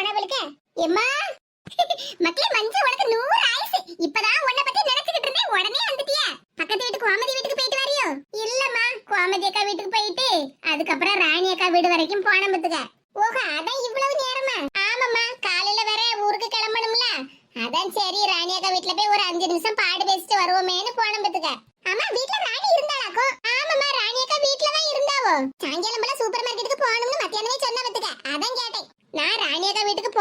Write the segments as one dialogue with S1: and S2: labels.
S1: எம்மா? மக்களே மஞ்சு உனக்கு நூறு ஆயுசு. இப்பதான் உன்னை பத்தி நினைச்சுக்கிட்டு இருந்தேன். உடனே வந்துட்டியா. பக்கத்து வீட்டு கோமதி வீட்டுக்கு போயிட்டு வரிയോ இல்லம்மா கோமதி அக்கா வீட்டுக்கு போயிட்டு அதுக்கப்புறம் ராணி அக்கா வீடு வரைக்கும் போன பத்துக்க ஓஹோ அதான் இவ்வளவு நேரமா? ஆமாம்மா காலையில வேற ஊருக்கு கிளம்பணும்ல. அதான் சரி ராணி அக்கா வீட்டுல போய் ஒரு அஞ்சு நிமிஷம் பாடு பேசிட்டு வருவோமேன்னு போன பத்துக்க ஆமா வீட்டுல ராணி இருந்தாளாக்கோ ஆமாம்மா ராணி அக்கா வீட்ல தான் இருந்தாவோ? சாயங்காலம் போல சூப்பர் மார்க்கெட்டுக்கு போகணும்னு மத்தியானமே சொன்ன பத்துக்க அதான் கேட்டேன் நான் ராணி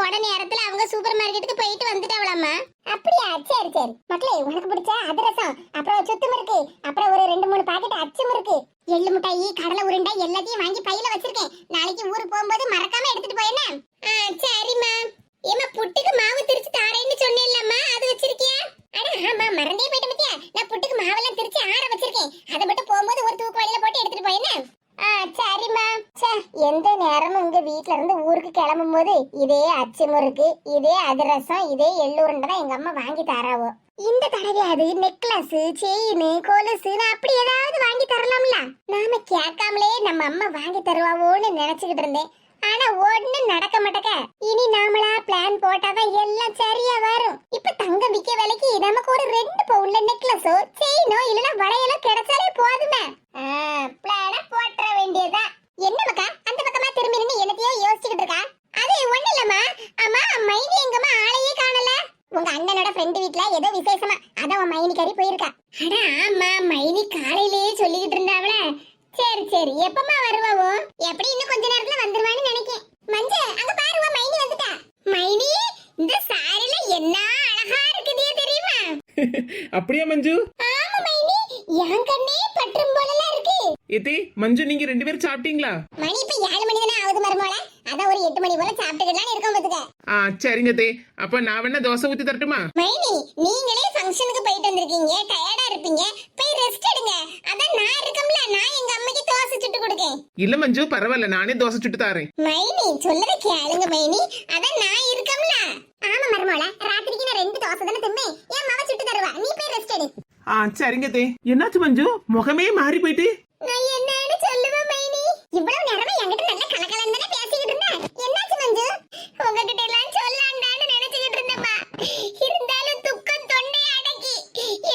S1: அக்கா நேரத்துல அவங்க சூப்பர் மார்க்கெட்டுக்கு போயிட்டு வந்துட்டாவளாமா அப்படியா? சரி சரி. மக்களே உனக்கு பிடிச்ச அதிரசம் அப்புறம் சுத்து முறுக்கு அப்புறம் ஒரு ரெண்டு மூணு பாக்கெட் அச்சு முறுக்கு. எள்ளு மிட்டாயி கடலை உருண்டை எல்லாத்தையும் வாங்கி பையில வச்சிருக்கேன். நாளைக்கு ஊருக்கு போகும்போது மறக்காம எடுத்துட்டு போயினா சரிம்மா. ஏமா புட்டுக்கு மாவு திரிச்சு தாரேன்னு சொன்னேன்லம்மா. அது வச்சிருக்கியா? அட ஆமா மறந்தே போயிட்டு மத்தியா நான் புட்டுக்கு மாவெல்லாம் திரிச்சு ஆற வச்சிருக்கேன். அதை மட்டும் போகும்போது ஒரு தூக்கு வழியில போட்டு எடுத்துட்டு போயினா சரிம்மா. எந்த நேரமும் உங்க வீட்ல இருந்து கிளம்பும் போது இதே அச்சு முறுக்கு இதே அதிரசம் இதே எள்ளூருண்டை தான் எங்க அம்மா வாங்கி தராவோ. இந்த தடவை அது நெக்லஸ் செயின் கொலுசு அப்படி ஏதாவது வாங்கி தரலாம்ல? நாம கேட்காமலே நம்ம அம்மா வாங்கி தருவாவோன்னு நினைச்சுக்கிட்டு இருந்தேன். ஆனா ஒண்ணு நடக்க மாட்டக்க இனி நாமளா பிளான் போட்டாதான் எல்லாம் சரியா வரும். இப்ப தங்க விக்க விலைக்கு நமக்கு ஒரு ரெண்டு பவுன்ல நெக்லஸோ செயினோ இல்லைன்னா வளையலோ கிடைச்சாலே போதுமே பிளான போட்டுற வேண்டியதுதான் என்ன மக்கா அந்த பக்கமா திரும்பி நின்னு என்னத்தையோ யோசிச்சுக்கிட்டு இருக்கா அது ஒண்ணு இல்லம்மா அம்மா மைனி எங்கம்மா ஆளையே காணல உங்க அண்ணனோட ஃப்ரெண்டு வீட்ல ஏதோ விசேஷமா அதான் உன் மைனி கறி போயிருக்கா அட ஆமா மைனி காலையிலேயே சொல்லிக்கிட்டு இருந்தாவல சரி சரி எப்பமா வருவாவோ எப்படி இன்னும் கொஞ்ச நேரத்துல வந்துருவான்னு நினைக்கேன் மஞ்ச அங்க பாருவா மைனி வந்துட்டா மைனி இந்த சாரில என்ன அழகா இருக்குதே தெரியுமா
S2: அப்படியா மஞ்சு?
S1: என் கண்ணே பற்றும் இருக்கு.
S2: ஏத்தி மஞ்சு நீங்க ரெண்டு பேரும் சாப்பிட்டீங்களா?
S1: மணி இப்ப ஏழு மணி தானே ஆகுது மருமோல அதான் ஒரு எட்டு மணி போல சாப்பிட்டுக்கலாம் இருக்கோம் பாத்துக்க.
S2: ஆ சரிங்க தே. அப்ப நான் வேணா தோசை ஊத்தி தரட்டுமா?
S1: மைனி நீங்களே ஃபங்க்ஷனுக்கு போயிட்டு வந்திருக்கீங்க. டயர்டா இருப்பீங்க. போய் ரெஸ்ட் எடுங்க. அதான் நான் இருக்கம்ல நான் எங்க அம்மைக்கு தோசை சுட்டு கொடுக்கேன்.
S2: இல்ல மஞ்சு பரவாயில்ல. நானே தோசை சுட்டு தாரேன்.
S1: மைனி சொல்லத கேளுங்க மைனி. அதான் நான் ஆமா மருமோல ராத்திரிக்கு நான் ரெண்டு தோசை தானே தின்னேன் என் மாவ சுட்டு தருவா. நீ போய் ரெஸ்ட் எடு.
S2: ஆ சரிங்க தே. என்னாச்சு மஞ்சு? முகமே மாறி போயிட்டு.
S1: நான் என்னன்னு சொல்லுவேன் மைனி. இவ்வளவு நேரமா என்கிட்ட நல்ல கலகலன்னு தானே பேசிக்கிட்டு இருந்தேன் என்னாச்சு மஞ்சு? உங்ககிட்ட எல்லாம் சொல்லலாம்டான்னு நினைச்சுக்கிட்டு இருந்தேம்மா. இருந்தாலும் துக்கம் தொண்டை அடக்கி.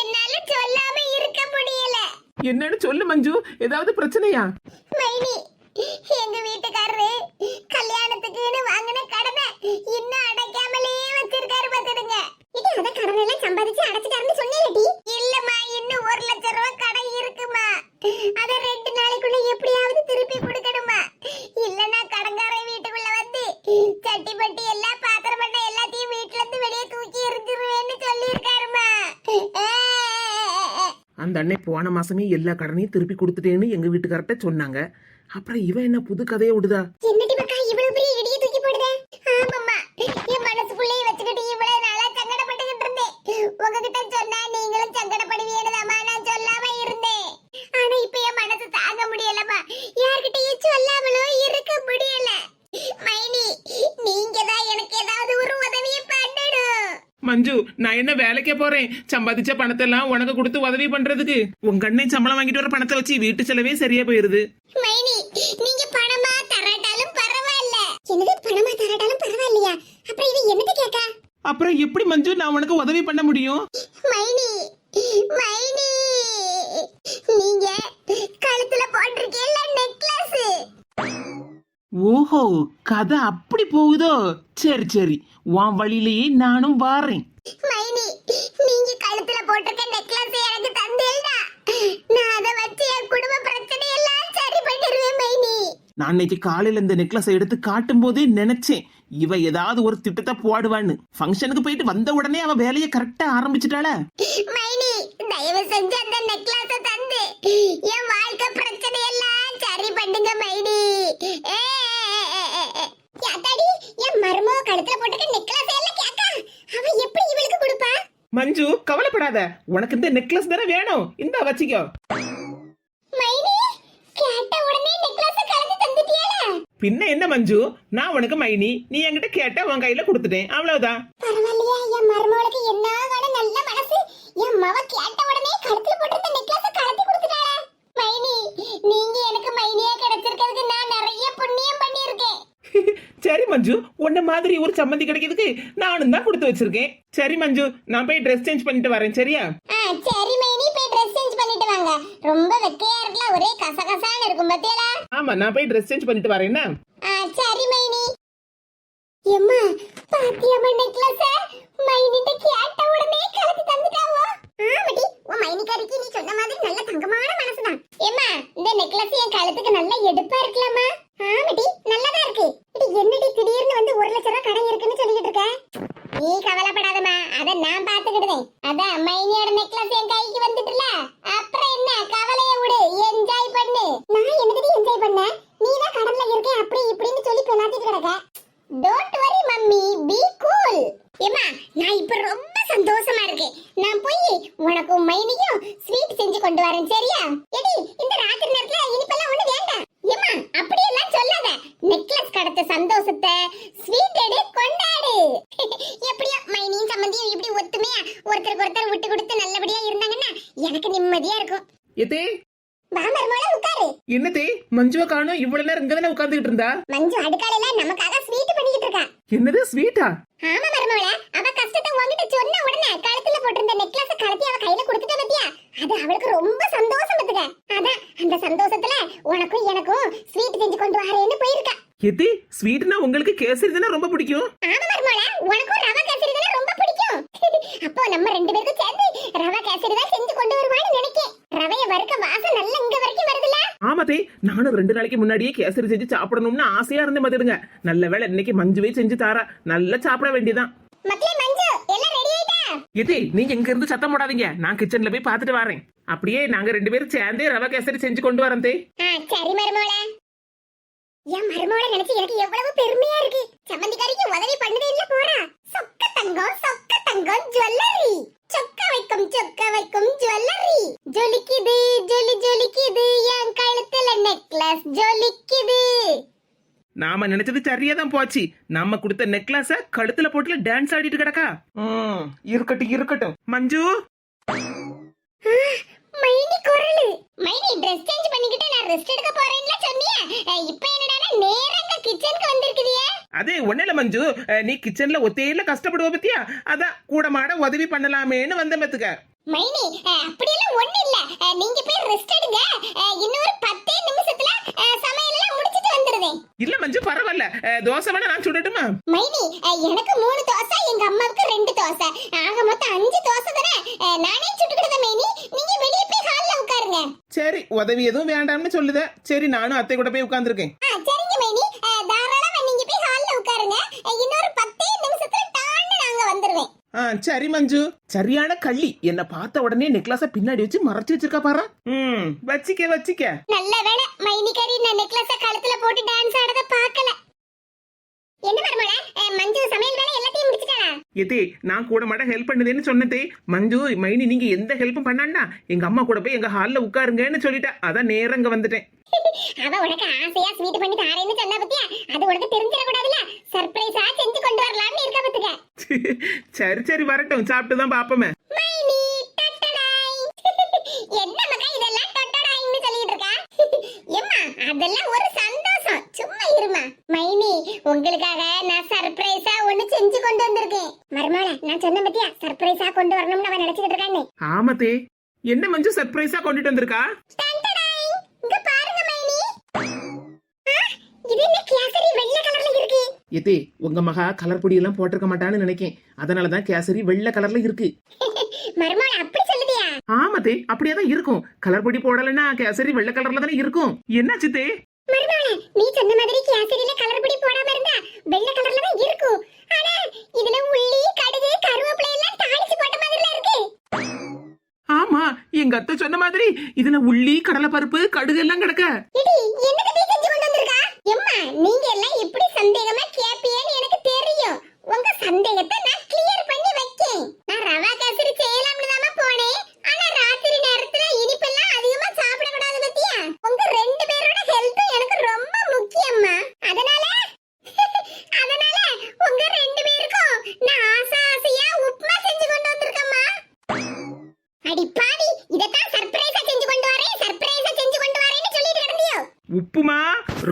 S1: என்னால சொல்லாம இருக்க முடியல.
S2: என்னன்னு சொல்லு மஞ்சு. ஏதாவது பிரச்சனையா
S1: மைனி எங்க வீட்டுக்காரரு கல்யாணத்துக்குன்னு வாங்கின கடனை இன்னும் அடைக்காமலே வச்சிருக்காரு பாத்துடுங்க இது அத கடனை எல்லாம் சம்பாதிச்சு அடைச்சிட்டாருன்னு சொன்னேன்டி இல்லம்மா இன்னும் ஒரு லட்சம் ரூபாய் கடன் இருக்குமா அத ரெண்டு நாளைக்குள்ள எப்படியாவது திருப்பி கொடுக்கணுமா? இல்லனா கடன்காரன் வீட்டுக்குள்ள வந்து சட்டி பட்டி எல்லாம் பாத்திரம் பண்ண எல்லாத்தையும் வீட்ல இருந்து வெளியே தூக்கி எரிஞ்சிருவேன்னு சொல்லியிருக்காருமா.
S2: அந்த அன்னை போன மாசமே எல்லா கடனையும் திருப்பி கொடுத்துட்டேன்னு எங்க வீட்டுக்கார்ட்ட சொன்னாங்க. அப்புறம் இவன் என்ன புது கதையை விடுதா
S1: என்னடி மக்கா இவ்வளவு பெரிய இடியை தூக்கி போடுத ஆமாம்மா என் மனசுக்குள்ளேயே வச்சுக்கிட்டு இவ்வளவு நாளா சங்கடப்பட்டுக்கிட்டு இருந்தேன் உங்ககிட்ட சொன்னா நீங்களும் சங்கடப்படுவீங்கதாம்மா நான் சொல்லாம இருந்தேன் ஆனா இப்ப என் மனசு தாங்க முடியலம்மா யார்கிட்டயும் சொல்லாமலும் இருக்க முடியல மைனி நீங்க தான் எனக்கு ஏதாவது ஒரு உதவியை பண்ணணும்
S2: மஞ்சு நான் என்ன வேலைக்கே போறேன்? சம்பாதிச்ச பணத்தை எல்லாம் உனக்கு கொடுத்து உதவி பண்றதுக்கு. உங்க அண்ணன் சம்பளம் வாங்கிட்டு வர பணத்தை வச்சு வீட்டு செலவே சரியா போயிருது.
S1: மைனி நீங்க பணமா தராட்டாலும் பரவாயில்ல. என்னது பணமா தராட்டாலும் பரவாயில்லையா? அப்புறம் இது என்னது கேக்கா?
S2: அப்புறம் எப்படி மஞ்சு நான் உனக்கு உதவி பண்ண முடியும்?
S1: மைனி மைனி நீங்க கழுத்துல நெக்லஸ்
S2: ஓஹோ கதை அப்படி போகுதோ? சரி சரி. உன் வழியிலேயே நானும் வாரேன்.
S1: மைனி நீங்க கழுத்துல போட்டிருக்க நெக்லஸ் எனக்கு தந்தேல்டா. நான் அதை வச்சு என் குடும்ப பிரச்சனை எல்லாம் சரி பண்ணிடுவேன் மைனி.
S2: நான் இன்னைக்கு காலையில இந்த நெக்லஸ் எடுத்து காட்டும் போதே நினைச்சேன். இவ ஏதாவது ஒரு திட்டத்தை போடுவான்னு. ஃபங்க்ஷனுக்கு போயிட்டு வந்த உடனே அவ வேலையை கரெக்டா ஆரம்பிச்சிட்டாள?
S1: மைனி தயவு செஞ்சு அந்த நெக்லஸ தந்து. என் வாழ்க்கை பிரச்சனை எல்லாம் சரி பண்ணுங்க மைனி. ஏ, யாத்தாடி என் மருமக கழுத்துல போட்டுக்க நெக்லஸ் எல்லாம் கேக்கா. அவ எப்படி இவளுக்கு கொடுப்பா?
S2: மஞ்சு கவலைப்படாத. உனக்கு இந்த நெக்லஸ் தானே வேணும். இந்த வச்சுக்கோ.
S1: மைனி கேட்ட உடனே நெக்லஸ் கலந்து தந்துட்டியால?
S2: பின்ன என்ன மஞ்சு? நான் உனக்கு மைனி. நீ என்கிட்ட கேட்ட உன் கையில கொடுத்துட்டேன். அவ்வளவுதான்.
S1: பரவாயில்லையா என் மருமகளுக்கு என்ன வேணும் நல்ல மனசு. என் மவ கேட்ட உடனே கழுத்துல போட்டிருந்த நெக்லஸ் கலத்தி கொடுத்துட்டாளா. மைனி நீங்க எனக்கு மைனியா கிடைச்சிருக்கிறதுக்கு நான்
S2: சரி மஞ்சு. உன்ன மாதிரி ஒரு சம்மந்தி கிடைக்கிறதுக்கு நானும் தான் கொடுத்து வச்சிருக்கேன். சரி மஞ்சு. நான் போய் ட்ரெஸ் சேஞ்ச் பண்ணிட்டு வரேன். சரியா?
S1: சரி மைனி. போய் ட்ரெஸ் சேஞ்ச் பண்ணிட்டு வாங்க. ரொம்ப வெக்கையா இருக்குல ஒரே கசகசான்னு இருக்கும் பத்தியலா
S2: ஆமா நான் போய் ட்ரெஸ் சேஞ்ச் பண்ணிட்டு வரேன்.
S1: சரி மைனி. எம்மா பாத்தியம்மா நெக்லஸ் மைனிட்ட கேட்ட உடனே கலத்தி தந்துட்டாவோ? ஆமாடி உன் மைனிக்காரிக்கு நீ சொன்ன மாதிரி நல்ல தங்கமான மனசுதான். எம்மா இந்த நெக்லஸ் என் கழுத்துக்கு நல்ல எடுப்பா இருக்கலாமா ஆமாடி நல்லதா இருக்கு இது என்னடி திடீர்னு வந்து ஒரு லட்சம் ரூபாய் கடன் இருக்குன்னு சொல்லிட்டு இருக்க நீ கவலைப்படாதம்மா அத நான் பாத்துக்கிடுதேன் அதான் மைனியோட நெக்லஸ் என் கைக்கு வந்துட்டுல அப்புறம் என்ன கவலைய விடு என்ஜாய் பண்ணு நான் என்னடி என்ஜாய் பண்ணேன் நீ தான் கடல்ல இருக்கேன் அப்படி இப்படின்னு சொல்லி பெணாத்திட்டு கிடக்க don't worry mummy. Be cool ஏமா நான் இப்ப ரொம்ப சந்தோஷமா இருக்கேன். நான் போய் உனக்கும் மைனியும் ஸ்வீட் செஞ்சு கொண்டு வரேன் சரியா? எடி இந்த ராத்திரி நேரத்துல இனிப்பெல்லாம் ஒண்ணு வேண்டாம். ஏமா அப்படியெல்லாம் சொல்லாத. நெக்லஸ் கடத்த சந்தோஷத்தை ஸ்வீட் எடு கொண்டாடு. எப்படியோ மைனியும் சம்மந்தியும் இப்படி ஒத்துமையா ஒருத்தருக்கு ஒருத்தர் விட்டு கொடுத்து நல்லபடியா இருந்தாங்கன்னா எனக்கு நிம்மதியா இருக்கும்.
S2: எதே
S1: பாமர் மூலம் உட்காரு.
S2: என்னதே? மஞ்சுவை காணும் இவ்வளவு நேரம் இங்க தானே இருந்தா?
S1: மஞ்சு அடுக்காலையில நமக்காக ஸ்வீட் பண்ணிக்கிட்டு இருக்கா.
S2: என்னது ஸ்வீட்டா
S1: ஆமா மருமவள அவ கஷ்டத்தை உன்கிட்ட சொன்ன உடனே கழுத்துல போட்டிருந்த நெக்லஸ் கழட்டி அவ கையில கொடுத்துட்ட பத்தியா? அது அவளுக்கு ரொம்ப சந்தோஷம் பத்துக்க. அதான் அந்த சந்தோஷத்துல உனக்கும் எனக்கும் ஸ்வீட் செஞ்சு கொண்டு வரேன்னு போயிருக்கா.
S2: எதே? ஸ்வீட்னா உங்களுக்கு கேசரி தானே ரொம்ப பிடிக்கும்?
S1: ஆமா மருமவள உனக்கும் ரவா கேசரி தானே ரொம்ப அப்போ நம்ம ரெண்டு பேருக்கும் சேர்ந்து ரவா கேசரி தான் செஞ்சு கொண்டு வருவான்னு நினைக்கேன். ரவைய வறுக்க வாசம் நல்ல இங்க வரைக்கும் வருதுல
S2: ஆமாதே நானும் ரெண்டு நாளைக்கு முன்னாடியே கேசரி செஞ்சு சாப்பிடணும்னு ஆசையா இருந்தேன் பாத்துடுங்க நல்ல வேளை இன்னைக்கு மஞ்சுவே செஞ்சு தாரா. நல்லா சாப்பிட வேண்டியதான்
S1: மக்களே மஞ்சு எல்லாம் ரெடி ஆயிட்டா?
S2: எதே நீங்க இங்க இருந்து சத்தம் போடாதீங்க. நான் கிச்சன்ல போய் பார்த்துட்டு வரேன். அப்படியே நாங்க ரெண்டு பேரும் சேர்ந்தே ரவா கேசரி செஞ்சு கொண்டு வரேன் தே.
S1: சரி மருமோள. என் மருமோள நினைச்சு எனக்கு எவ்வளவு பெருமையா இருக்கு. சம்மந்திக்காரிக்கு உதவி பண்ணுதே இல்ல போறா. சொக்க தங்கம் சொக்க தங்கம் ஜுவல்லரி. சொக்க வைக்கும் சொக்க வைக்கும் ஜுவல்லரி. ஜொலிக்குது ஜொலி ஜொலிக்குது. என் கழுத்துல நெக்லஸ் ஜொலிக்குது.
S2: நாம நினைச்சது சரியா தான் போச்சு. நம்ம கொடுத்த நெக்லஸ கழுத்துல போட்டு டான்ஸ் ஆடிட்டு கிடக்கா? ம், இருக்கட்டும் இருக்கட்டும். மஞ்சு?
S1: மைனி குரலு. மைனி ட்ரெஸ் சேஞ்ச் பண்ணிக்கிட்டு நான் ரெஸ்ட் எடுக்க போறேன்ல சொன்னியே இப்போ என்னடா நேரங்க கிச்சனுக்கு வந்திருக்குதியே
S2: அதே ஒண்ணுல மஞ்சு. நீ கிச்சன்ல ஒத்தையில கஷ்டப்படுவ பத்தியா? அதான் கூட மாட உதவி பண்ணலாமேன்னு வந்த பத்துக்க.
S1: மைனி அப்படியெல்லாம் ஒண்ணு இல்ல. நீங்க போய் ரெஸ்ட் எடுங்க. இன்னொரு பத்தே நிமிஷத்துல அஹ், சமையலெல்லாம் முடிச்சிட்டு வந்துருவேன்.
S2: இல்ல மஞ்சு பரவாயில்ல. தோசை வேணா நான் சுடட்டுமா?
S1: மைனி எனக்கு மூணு தோசை எங்க அம்மாவுக்கு ரெண்டு தோசை. ஆக மொத்தம் அஞ்சு தோசை தானே? நானே சுட்டுக்கிடுதேன் மைனி. நீங்க வெளியே போய் ஹால்ல உட்காருங்க.
S2: சரி உதவி எதுவும் வேண்டாம்னு சொல்லுத. சரி நானும் அத்தை கூட போய் உட்கார்ந்திருக்கேன்
S1: ஆ சரிங்க மைனி அஹ், தாராளமா நீங்க போய் ஹால்ல உட்காருங்க அஹ், இன்னொரு பத்தே நிமிஷத்துல டான்னு நாங்க வந்துருவேன்
S2: ஆ சரி மஞ்சு. சரியான கள்ளி. என்ன பார்த்த உடனே நெக்லஸ பின்னாடி வச்சு மறைச்சு வச்சிருக்கா பாரு. ம் வச்சிக்க வச்சிக்க.
S1: நல்ல வேளை மைனிகாரி நான் நெக்லஸ கழுத்துல போட்டு டான்ஸ் ஆடத பார்க்கல. என்ன மருமல மஞ்சு சமையல் வேலை எல்லாத்தையும் முடிச்சிட்டாளா?
S2: எதே நான் கூட மாட ஹெல்ப் பண்ணுதேன்னு சொன்னதே மஞ்சு மைனி நீங்க எந்த ஹெல்ப்பும் பண்ணாண்டா எங்க அம்மா கூட போய் எங்க ஹால்ல உட்காருங்கன்னு சொல்லிட்டா. அதான் நேரம் இங்க வந்துட்டேன்.
S1: அவ உனக்கு ஆசையா ஸ்வீட் பண்ணி தாரேன்னு சொன்ன பத்தியா? அது உனக்கு தெரிஞ்சிட கூடாதுல சர்ப்ரைஸா செஞ்சு கொண்டு வரலாம்னு இருக்க பத்துக்க.
S2: சரி சரி வரட்டும். சாப்பிட்டு தான் பாப்போமே.
S1: அதெல்லாம் ஒரு சந்தோஷம். சும்மா இருமா. மைனி உங்களுக்காக நான் சர்ப்ரைஸா ஒண்ணு செஞ்சு கொண்டு வந்திருக்கேன். மருமகள நான் சொன்ன பத்தியா? சர்ப்ரைஸா கொண்டு வரணும்னு அவன் நினைச்சிட்டு இருக்கான்னு.
S2: ஆமத்தே. என்ன மஞ்சு சர்ப்ரைஸா கொண்டுட்டு வந்திருக்கா? எதே உங்க மகா கலர் பொடி எல்லாம் போட்டிருக்க மாட்டான்னு நினைக்கேன். அதனாலதான் கேசரி வெள்ளை கலர்ல இருக்கு.
S1: மருமகள அப்படி சொல்லுதியா?
S2: ஆமத்தே அப்படியே தான் இருக்கும். கலர் பொடி போடலைன்னா கேசரி வெள்ளை கலர்ல தானே இருக்கும். என்னாச்சு தே?
S1: மருமகள நீ சொன்ன மாதிரி கேசரியில கலர் பொடி போடாம இருந்தா வெள்ளை கலர்ல தான் இருக்கும். ஆனா இதுல உள்ளி கடுகு கருவேப்பிலை எல்லாம் தாளிச்சு போட்ட மாதிரில இருக்கு.
S2: ஆமா எங்க அத்தை சொன்ன மாதிரி இதுல உள்ளி கடலை பருப்பு கடுகு எல்லாம் கிடக்க.
S1: என்னது நீ செஞ்சு கொண்டு வந்திருக்கா? எம்மா நீங்க எல்லாம் இப்படி சந்தேகமா கேப்பியேன்னு எனக்கு தெரியும் உங்க சந்தேகத்தை நான் கிளியர் பண்ணி வைக்கேன் நான் ரவா கேசரி செய்யலாம்னு தான் போனேன் ஆனா ராத்திரி நேரத்துல இனிப்பெல்லாம் அதிகமா சாப்பிட கூடாது பத்தியா உங்க ரெண்டு பேரோட ஹெல்த் எனக்கு ரொம்ப முக்கியம்மா அதனால அதனால உங்க ரெண்டு பேருக்கும் நான் ஆசை ஆசையா உப்புமா செஞ்சு கொண்டு வந்திருக்கேம்மா அடி பாவி இதத்தான் சர்ப்ரைஸா செஞ்சு கொண்டு வரேன் சர்ப்ரைஸா செஞ்சு கொண்டு வரேன்னு சொல்லிட்டு கிடந்தியோ
S2: உப்புமா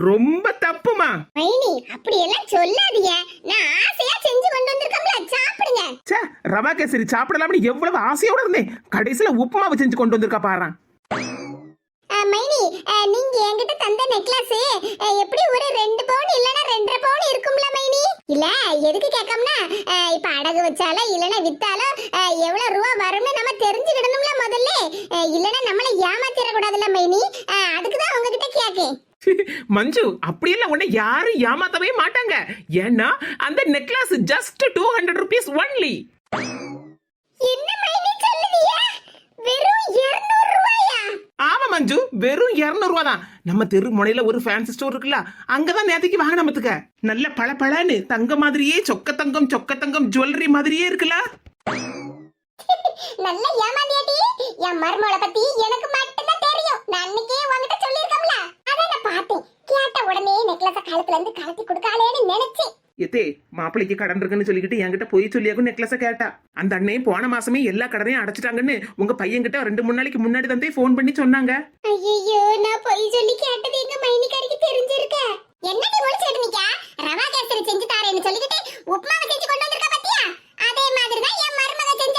S2: ரொம்ப தப்புமா
S1: மைனி அப்படி எல்லாம் சொல்லாதீங்க நான் ஆசையா செஞ்சு கொண்டு வந்திருக்கோம்ல சாப்பிடுங்க
S2: ச்சே ரவா கேசரி சாப்பிடலாம்னு எவ்வளவு ஆசையோட இருந்தேன். கடைசியில உப்புமாவை செஞ்சு கொண்டு வந்திருக்கா
S1: அஹ், மைனி நீங்க என்கிட்ட தந்த நெக்லஸ் எப்படி ஒரு ரெண்டு பவுன் இல்லனா ரெண்டரை பவுன் இருக்கும்ல மைனி? இல்ல எதுக்கு கேட்கம்னா? இப்ப அடகு வச்சாலோ இல்லனா வித்தாலோ எவ்வளவு ரூபா வரும்னு நம்ம தெரிஞ்சுக்கிடணும்ல முதல்ல. இல்லனா நம்மள ஏமாத்திர கூடாதுல்ல மைனி? அதுக்கு தான் உங்ககிட்ட கேக்கேன்
S2: மஞ்சு அப்படியெல்லாம் உன்னை யாரும் ஏமாத்தவே மாட்டாங்க. ஏன்னா அந்த necklace just two hundred rupees only
S1: என்ன மைனி சொல்லுவீங்க வெறும் 200 ரூபாயா?
S2: ஆமா மஞ்சு. வெறும் 200 ரூபா தான் நம்ம தெரு முனையில ஒரு ஃபேன்சி ஸ்டோர் இருக்குல்ல அங்கதான் நேத்திக்கு வாங்கின மத்துக்க. நல்ல பளபளன்னு தங்க மாதிரியே சொக்க தங்கம் சொக்க தங்கம் ஜுவல்லரி மாதிரியே இருக்குல்ல.
S1: நல்ல ஏமாந்தியாட்டி என் மருமகளை பத்தி எனக்கு மட்டும்தான் தெரியும். நான் அன்னைக்கே உன்கிட்ட சொல்லியிருக்கோம்ல அதான் நான் பார்த்தேன். கேட்ட உடனே நெக்லஸ கழுத்துல இருந்து கழட்டி கொடுக்காளேன்னு நினைச்சேன்.
S2: எத்தே மாப்பிளைக்கு கடன் இருக்குன்னு சொல்லிக்கிட்டு என்கிட்ட போய் சொல்லியாக்கும் நெக்லஸை கேட்டா. அந்த அண்ணையும் போன மாசமே எல்லா கடனையும் அடைச்சிட்டாங்கன்னு உங்க பையன்கிட்ட ரெண்டு மூணு நாளைக்கு முன்னாடி தந்தே ஃபோன் பண்ணி சொன்னாங்க.
S1: ஐயோ நான் போய் சொல்லி கேட்டது எங்க மைனிக்காரிக்கு தெரிஞ்சிருக்க? என்னடி முடிச்சிட்டு நிக்க ரவா கேசரி செஞ்சு தாரேன்னு சொல்லிக்கிட்டு உப்புமாவை செஞ்சு கொண்டு வந்திருக்க பாத்தியா? அதே மாதிரி தான் என் மருமக செஞ்ச